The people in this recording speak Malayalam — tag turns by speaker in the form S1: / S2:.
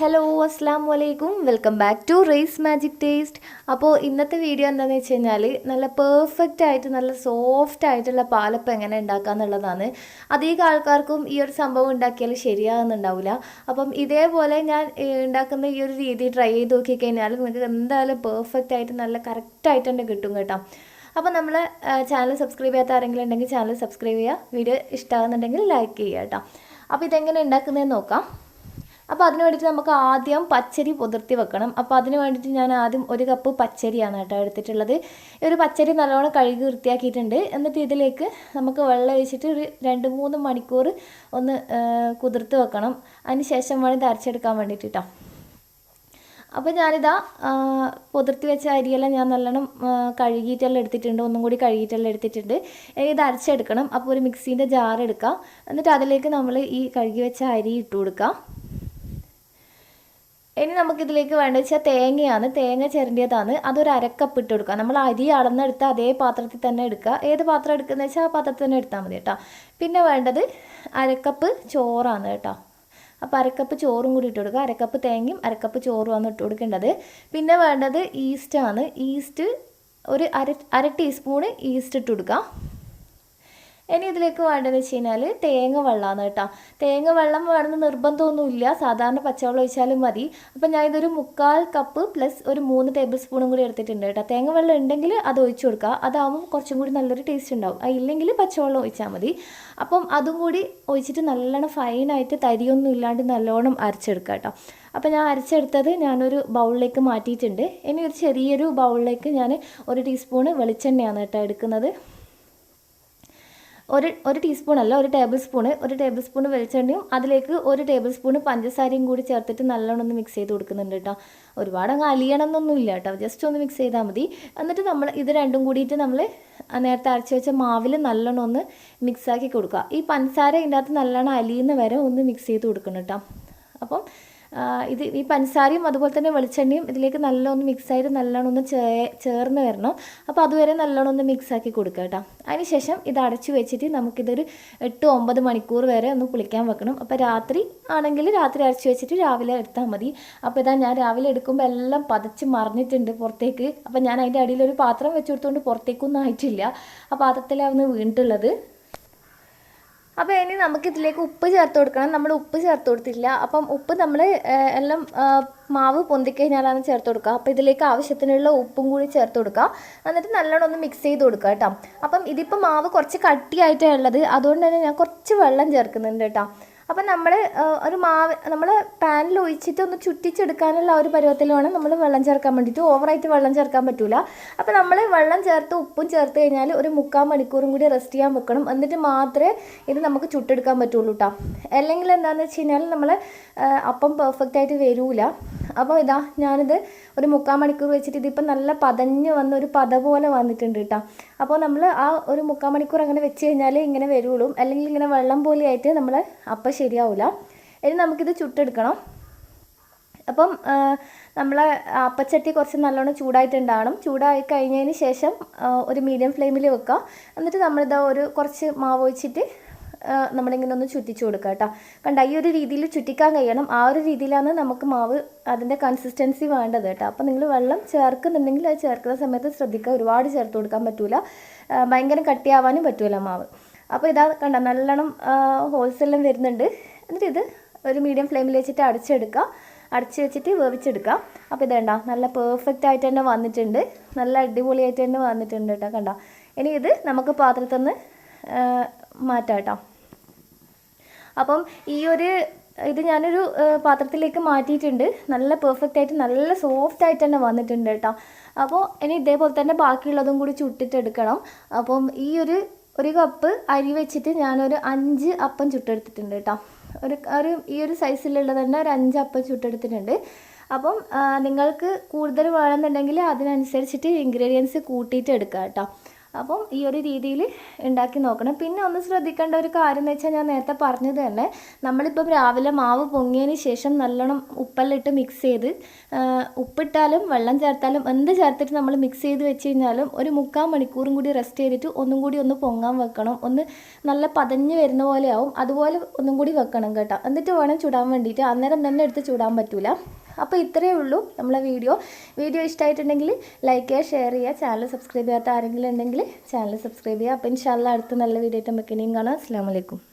S1: ഹലോ അസ്സാം വലൈക്കും welcome back to race magic taste അപ്പോൾ ഇന്നത്തെ വീഡിയോ എന്താണെന്ന് വെച്ച് കഴിഞ്ഞാൽ നല്ല പെർഫെക്റ്റ് ആയിട്ട് നല്ല സോഫ്റ്റ് ആയിട്ടുള്ള പാലപ്പം എങ്ങനെ ഉണ്ടാക്കുക എന്നുള്ളതാണ്. അധികം ആൾക്കാർക്കും ഈ ഒരു സംഭവം ഉണ്ടാക്കിയാൽ ശരിയാകുന്നുണ്ടാവില്ല അപ്പം ഇതേപോലെ ഞാൻ ഉണ്ടാക്കുന്ന ഈ ഒരു രീതി ട്രൈ ചെയ്ത് നോക്കിക്കഴിഞ്ഞാൽ നിങ്ങൾക്ക് എന്തായാലും പെർഫെക്റ്റ് ആയിട്ട് നല്ല കറക്റ്റായിട്ട് തന്നെ കിട്ടും കേട്ടോ. അപ്പോൾ നമ്മൾ ചാനൽ സബ്സ്ക്രൈബ് ചെയ്യാത്ത ആരെങ്കിലും ഉണ്ടെങ്കിൽ ചാനൽ സബ്സ്ക്രൈബ് ചെയ്യുക. വീഡിയോ ഇഷ്ടമാകുന്നുണ്ടെങ്കിൽ ലൈക്ക് ചെയ്യുക കേട്ടോ. അപ്പോൾ ഇതെങ്ങനെ ഉണ്ടാക്കുന്നതെന്ന് നോക്കാം. അപ്പോൾ അതിന് വേണ്ടിയിട്ട് നമുക്ക് ആദ്യം പച്ചരി പുതിർത്തി വെക്കണം. അപ്പോൾ അതിന് വേണ്ടിയിട്ട് ഞാൻ ആദ്യം ഒരു കപ്പ് പച്ചരിയാണ് കേട്ടോ എടുത്തിട്ടുള്ളത്. ഈ ഒരു പച്ചരി നല്ലോണം കഴുകി വൃത്തിയാക്കിയിട്ടുണ്ട്. എന്നിട്ട് ഇതിലേക്ക് നമുക്ക് വെള്ളം ഒഴിച്ചിട്ട് ഒരു രണ്ട് മൂന്ന് മണിക്കൂർ ഒന്ന് കുതിർത്ത് വെക്കണം. അതിന് ശേഷം വേണം അരച്ചെടുക്കാൻ വേണ്ടിയിട്ട് കേട്ടോ അപ്പോൾ ഞാനിതാ പുതിർത്തി വെച്ച അരിയെല്ലാം ഞാൻ നല്ലോണം കഴുകിയിട്ടെല്ലാം എടുത്തിട്ടുണ്ട്. ഒന്നും കൂടി കഴുകിയിട്ടെല്ലാം എടുത്തിട്ടുണ്ട്. ഇത് അരച്ചെടുക്കണം. അപ്പോൾ ഒരു മിക്സീന്റെ ജാർ എടുക്കാം. എന്നിട്ട് അതിലേക്ക് നമ്മൾ ഈ കഴുകി വെച്ച അരി ഇട്ട് കൊടുക്കാം. ഇനി നമുക്കിതിലേക്ക് വേണ്ടത് വെച്ചാൽ തേങ്ങയാണ്. തേങ്ങ ചിരണ്ടിയതാണ്. അതൊരു അരക്കപ്പ് ഇട്ട് കൊടുക്കുക. നമ്മൾ അരി അളന്നെടുത്ത് അതേ പാത്രത്തിൽ തന്നെ എടുക്കുക. ഏത് പാത്രം എടുക്കുന്നത് വെച്ചാൽ ആ പാത്രത്തിൽ തന്നെ എടുത്താൽ മതി കേട്ടോ. പിന്നെ വേണ്ടത് അരക്കപ്പ് ചോറാണ് കേട്ടോ. അപ്പോൾ അരക്കപ്പ് ചോറും കൂടി ഇട്ട് കൊടുക്കുക. അരക്കപ്പ് തേങ്ങയും അരക്കപ്പ് ചോറുമാണ് ഇട്ട് കൊടുക്കേണ്ടത്. പിന്നെ വേണ്ടത് ഈസ്റ്റാണ്. ഈസ്റ്റ് ഒരു അര അര ടീസ്പൂണ് ഈസ്റ്റ് ഇട്ട് കൊടുക്കുക. ഇനി ഇതിലേക്ക് വേണ്ടതെന്ന് വെച്ച് കഴിഞ്ഞാൽ തേങ്ങ വെള്ളമാണ് കേട്ടോ. തേങ്ങ വെള്ളം വേണമെന്ന് നിർബന്ധമൊന്നുമില്ല. സാധാരണ പച്ചവെള്ളം ഒഴിച്ചാലും മതി. അപ്പം ഞാൻ ഇതൊരു മുക്കാൽ കപ്പ് പ്ലസ് ഒരു മൂന്ന് ടേബിൾ സ്പൂണും കൂടി എടുത്തിട്ടുണ്ട് കേട്ടോ. തേങ്ങ വെള്ളം ഉണ്ടെങ്കിൽ അത് ഒഴിച്ചു കൊടുക്കുക. അതാവും കുറച്ചും കൂടി നല്ലൊരു ടേസ്റ്റ് ഉണ്ടാവും. ഇല്ലെങ്കിൽ പച്ചവെള്ളം ഒഴിച്ചാൽ മതി. അപ്പം അതും കൂടി ഒഴിച്ചിട്ട് നല്ലോണം ഫൈനായിട്ട് തരിയൊന്നും ഇല്ലാണ്ട് നല്ലോണം അരച്ചെടുക്കുക കേട്ടോ. അപ്പോൾ ഞാൻ അരച്ചെടുത്തത് ഞാനൊരു ബൗളിലേക്ക് മാറ്റിയിട്ടുണ്ട്. ഇനി ഒരു ചെറിയൊരു ബൗളിലേക്ക് ഞാൻ ഒരു ടീസ്പൂണ് വെളിച്ചെണ്ണയാണ് കേട്ടോ എടുക്കുന്നത്. ഒരു ഒരു ടീസ്പൂൺ അല്ല ഒരു ടേബിൾ സ്പൂണ് ഒരു ടേബിൾ സ്പൂൺ വെളിച്ചെണ്ണയും അതിലേക്ക് ഒരു ടേബിൾ സ്പൂൺ പഞ്ചസാരയും കൂടി ചേർത്തിട്ട് നല്ലോണം ഒന്ന് മിക്സ് ചെയ്ത് കൊടുക്കുന്നുണ്ട് കേട്ടോ ഒരുപാട് അങ്ങ് അലിയണം കേട്ടോ ജസ്റ്റ് ഒന്ന് മിക്സ് ചെയ്താൽ മതി. എന്നിട്ട് നമ്മൾ ഇത് രണ്ടും കൂടിയിട്ട് നമ്മൾ നേരത്തെ അരച്ച് വെച്ച മാവിൽ നല്ലോണം ഒന്ന് മിക്സാക്കി കൊടുക്കുക. ഈ പഞ്ചസാര ഇതിന്റെ അകത്ത് നല്ലോണം അലിയുന്ന വരെ ഒന്ന് മിക്സ് ചെയ്ത് കൊടുക്കണം കേട്ടോ അപ്പം ഇത് ഈ പഞ്ചസാരയും അതുപോലെ തന്നെ വെളിച്ചെണ്ണയും ഇതിലേക്ക് നല്ലോണം മിക്സ് ആയിട്ട് നല്ലോണം ഒന്ന് ചേർന്ന് വരണം. അപ്പോൾ അതുവരെ നല്ലോണം ഒന്ന് മിക്സ് ആക്കി കൊടുക്കുക കേട്ടോ. അതിനുശേഷം ഇത് അടച്ചു വെച്ചിട്ട് നമുക്കിതൊരു എട്ട് ഒമ്പത് മണിക്കൂർ വരെ ഒന്ന് കുളിക്കാൻ വെക്കണം. അപ്പോൾ രാത്രി ആണെങ്കിൽ രാത്രി അരച്ചു വെച്ചിട്ട് രാവിലെ എടുത്താൽ മതി. അപ്പോൾ ഇതാ ഞാൻ രാവിലെ എടുക്കുമ്പോൾ എല്ലാം പതച്ച് മറിഞ്ഞിട്ടുണ്ട് പുറത്തേക്ക്. അപ്പോൾ ഞാൻ അതിന്റെ അടിയിൽ ഒരു പാത്രം വെച്ച് കൊടുത്തുകൊണ്ട് പുറത്തേക്കൊന്നും ആയിട്ടില്ല. ആ പാത്രത്തിലാണ് വീണിട്ടുള്ളത്. അപ്പോൾ ഇനി നമുക്ക് ഇതിലേക്ക് ഉപ്പ് ചേർത്ത് കൊടുക്കണം. നമ്മൾ ഉപ്പ് ചേർത്ത് കൊടുത്തില്ല. അപ്പം ഉപ്പ് നമ്മൾ എല്ലാം മാവ് പൊന്തിക്കഴിഞ്ഞാലാണ് ചേർത്ത് കൊടുക്കുക. അപ്പോൾ ഇതിലേക്ക് ആവശ്യത്തിനുള്ള ഉപ്പും കൂടി ചേർത്ത് കൊടുക്കുക. എന്നിട്ട് നല്ലോണം ഒന്ന് മിക്സ് ചെയ്ത് കൊടുക്കുക കേട്ടോ. അപ്പം ഇതിപ്പോൾ മാവ് കുറച്ച് കട്ടിയായിട്ടാണ് ഉള്ളത്. അതുകൊണ്ട് തന്നെ ഞാൻ കുറച്ച് വെള്ളം ചേർക്കുന്നുണ്ട് കേട്ടോ. അപ്പം നമ്മൾ ഒരു മാവ് നമ്മൾ പാനിൽ ഒഴിച്ചിട്ട് ഒന്ന് ചുറ്റിച്ചെടുക്കാനുള്ള ഒരു പരുവത്തിൽ വേണം നമ്മൾ വെള്ളം ചേർക്കാൻ വേണ്ടിയിട്ട് ഓവറായിട്ട് വെള്ളം ചേർക്കാൻ പറ്റില്ല അപ്പം നമ്മൾ വെള്ളം ചേർത്ത് ഉപ്പും ചേർത്ത് കഴിഞ്ഞാൽ ഒരു മുക്കാൽ മണിക്കൂറും കൂടി റെസ്റ്റ് ചെയ്യാൻ വെക്കണം. എന്നിട്ട് മാത്രമേ ഇത് നമുക്ക് ചുട്ടെടുക്കാൻ പറ്റുള്ളൂ കേട്ടോ അല്ലെങ്കിൽ എന്താണെന്ന് വെച്ച് കഴിഞ്ഞാൽ നമ്മൾ അപ്പം പെർഫെക്റ്റ് ആയിട്ട് വരൂല. അപ്പോൾ ഇതാ ഞാനിത് ഒരു മുക്കാൽ മണിക്കൂർ വെച്ചിട്ട് ഇതിപ്പോൾ നല്ല പതഞ്ഞ് വന്ന ഒരു പത പോലെ വന്നിട്ടുണ്ട് കേട്ടോ. അപ്പോൾ നമ്മൾ ആ ഒരു മുക്കാൽ മണിക്കൂർ അങ്ങനെ വെച്ച് കഴിഞ്ഞാൽ ഇങ്ങനെ വരുള്ളൂ. അല്ലെങ്കിൽ ഇങ്ങനെ വെള്ളം പോലെ ആയിട്ട് നമ്മൾ അപ്പം ശരിയാവില്ല ഇനി നമുക്കിത് ചുട്ടെടുക്കണം. അപ്പം നമ്മൾ അപ്പച്ചട്ടി കുറച്ച് നല്ലോണം ചൂടായിട്ടുണ്ടാവണം. ചൂടായി കഴിഞ്ഞതിന് ശേഷം ഒരു മീഡിയം ഫ്ലെയിമിൽ വെക്കുക എന്നിട്ട് നമ്മളിത് ഒരു കുറച്ച് മാവ് ഒഴിച്ചിട്ട് നമ്മളിങ്ങനെ ഒന്ന് ചുറ്റിച്ചു കൊടുക്കുക കേട്ടോ. കണ്ട ഈ ഒരു രീതിയിൽ ചുറ്റിക്കാൻ കഴിയണം. ആ ഒരു രീതിയിലാണ് നമുക്ക് മാവ് അതിന്റെ കൺസിസ്റ്റൻസി വേണ്ടത് കേട്ടോ. അപ്പം നിങ്ങൾ വെള്ളം ചേർക്കുന്നുണ്ടെങ്കിൽ അത് ചേർക്കുന്ന സമയത്ത് ശ്രദ്ധിക്കുക. ഒരുപാട് ചേർത്ത് കൊടുക്കാൻ പറ്റൂല. ഭയങ്കര കട്ടിയാവാനും പറ്റൂല മാവ്. അപ്പോൾ ഇതാ കണ്ട നല്ലോണം ഹോൾസ് എല്ലാം വരുന്നുണ്ട്. എന്നിട്ട് ഇത് ഒരു മീഡിയം ഫ്ലെയിമിൽ വെച്ചിട്ട് അടച്ചെടുക്കുക. അടച്ച് വെച്ചിട്ട് വേവിച്ചെടുക്കുക. അപ്പോൾ ഇത് കണ്ട നല്ല പെർഫെക്റ്റ് ആയിട്ട് തന്നെ വന്നിട്ടുണ്ട്. നല്ല അടിപൊളിയായിട്ട് തന്നെ വന്നിട്ടുണ്ട് കേട്ടോ കണ്ട. ഇനി ഇത് നമുക്ക് പാത്രത്തിൽ നിന്ന് മാറ്റാം കേട്ടോ. അപ്പം ഈ ഒരു ഇത് ഞാനൊരു പാത്രത്തിലേക്ക് മാറ്റിയിട്ടുണ്ട്. നല്ല പെർഫെക്റ്റ് ആയിട്ട് നല്ല സോഫ്റ്റ് ആയിട്ട് തന്നെ വന്നിട്ടുണ്ട് കേട്ടോ. അപ്പോൾ ഇനി ഇതേപോലെ തന്നെ ബാക്കിയുള്ളതും കൂടി ചുട്ടിട്ടെടുക്കണം അപ്പം ഈ ഒരു ഒരു കപ്പ് അരി വെച്ചിട്ട് ഞാനൊരു അഞ്ച് അപ്പം ചുട്ടെടുത്തിട്ടുണ്ട് കേട്ടോ. ഒരു ഒരു ഈ ഒരു സൈസിലുള്ള തന്നെ ഒരു അഞ്ച് അപ്പം ചുട്ടെടുത്തിട്ടുണ്ട്. അപ്പം നിങ്ങൾക്ക് കൂടുതൽ വേണമെന്നുണ്ടെങ്കിൽ അതിനനുസരിച്ചിട്ട് ഇൻഗ്രീഡിയൻസ് കൂട്ടിയിട്ട് എടുക്കാം കേട്ടോ. അപ്പം ഈ ഒരു രീതിയിൽ ഉണ്ടാക്കി നോക്കണം. പിന്നെ ഒന്ന് ശ്രദ്ധിക്കേണ്ട ഒരു കാര്യം എന്ന് വെച്ചാൽ ഞാൻ നേരത്തെ പറഞ്ഞത് തന്നെ നമ്മളിപ്പം രാവിലെ മാവ് പൊങ്ങിയതിന് ശേഷം നല്ലോണം ഉപ്പെല്ലാം മിക്സ് ചെയ്ത് ഉപ്പിട്ടാലും വെള്ളം ചേർത്താലും എന്ത് ചേർത്തിട്ട് നമ്മൾ മിക്സ് ചെയ്ത് വെച്ച് കഴിഞ്ഞാലും ഒരു മുക്കാൽ മണിക്കൂറും കൂടി റെസ്റ്റ് ചെയ്തിട്ട് ഒന്നും കൂടി ഒന്ന് പൊങ്ങാൻ വെക്കണം. ഒന്ന് നല്ല പതഞ്ഞ് വരുന്ന പോലെ ആവും. അതുപോലെ ഒന്നും കൂടി വെക്കണം കേട്ടോ. എന്നിട്ട് വേണം ചുടാൻ വേണ്ടിയിട്ട്. അന്നേരം തന്നെ എടുത്ത് ചൂടാൻ പറ്റൂല. അപ്പോൾ ഇത്രയേ ഉള്ളൂ നമ്മളെ വീഡിയോ. വീഡിയോ ഇഷ്ടമായിട്ടുണ്ടെങ്കിൽ ലൈക്ക് ചെയ്യുക ഷെയർ ചെയ്യുക ചാനൽ സബ്സ്ക്രൈബ് ചെയ്യാത്ത ആരെങ്കിലും ഉണ്ടെങ്കിൽ ചാനൽ സബ്സ്ക്രൈബ് ചെയ്യുക. അപ്പോൾ ഇൻഷാല്ല അടുത്ത നല്ല വീഡിയോ ആയിട്ട് നമുക്ക് ഇനിയും കാണാം. അസ്സാം വലൈക്കും